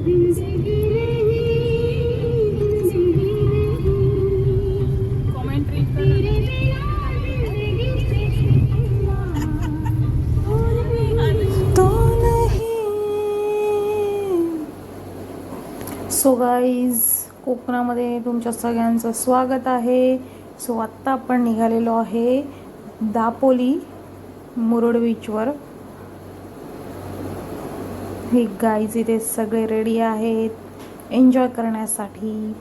So guys कोकणामध्ये तुमच्या सगळ्यांचं स्वागत आहे. सो आत्ता आपण निघालेलो आहे दापोली मुरुड बीचवर हे गाईज इथे सगळे रेडी आहेत. एन्जॉय करण्यासाठी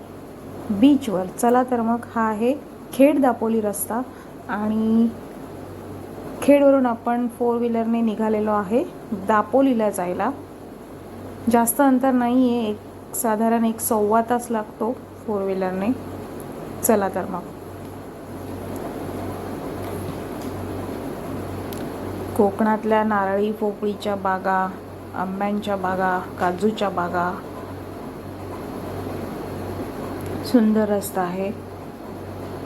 बीचवर चला तर मग हा आहे खेड दापोली रस्ता आणि खेडवरून आपण फोर व्हीलरने निघालेलो आहे दापोलीला जायला. जास्त अंतर नाही आहे एक साधारण एक सव्वा तास लागतो फोर व्हीलरने चला तर मग. कोकणातल्या नारळी पोपळीच्या बागा आंब्यांच्या बागा काजूच्या बागा. सुंदर रस्ता आहे.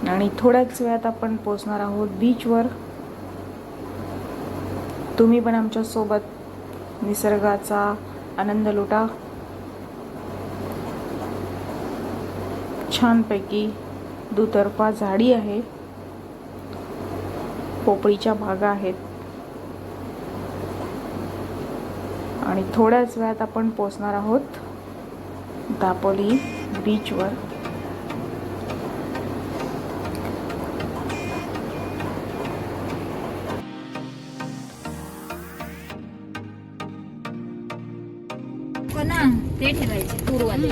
आणि थोड्याच वेळात आपण पोचणार आहोत बीचवर तुम्ही पण आमच्यासोबत निसर्गाचा आनंद लुटा. छानपैकी दुतर्फा झाडी आहे. पोपळीच्या बागा आहेत. आणि थोड्याच वेळात आपण पोचणार आहोत दापोली बीचवर हो ना ते ठेवायचे पूर्वाले.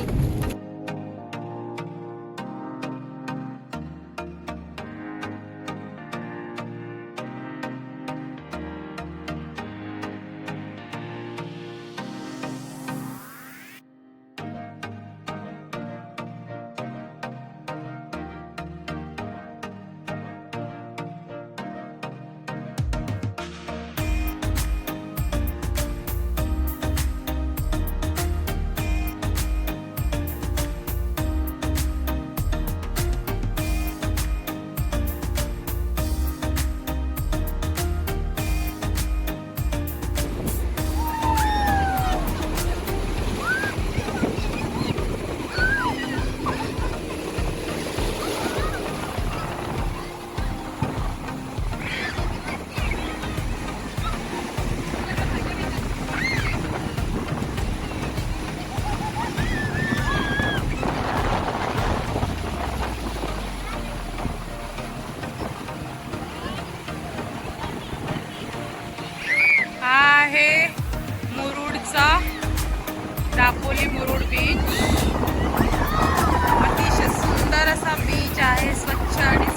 30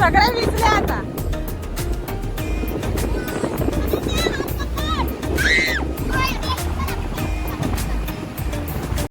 सगळे विसले आता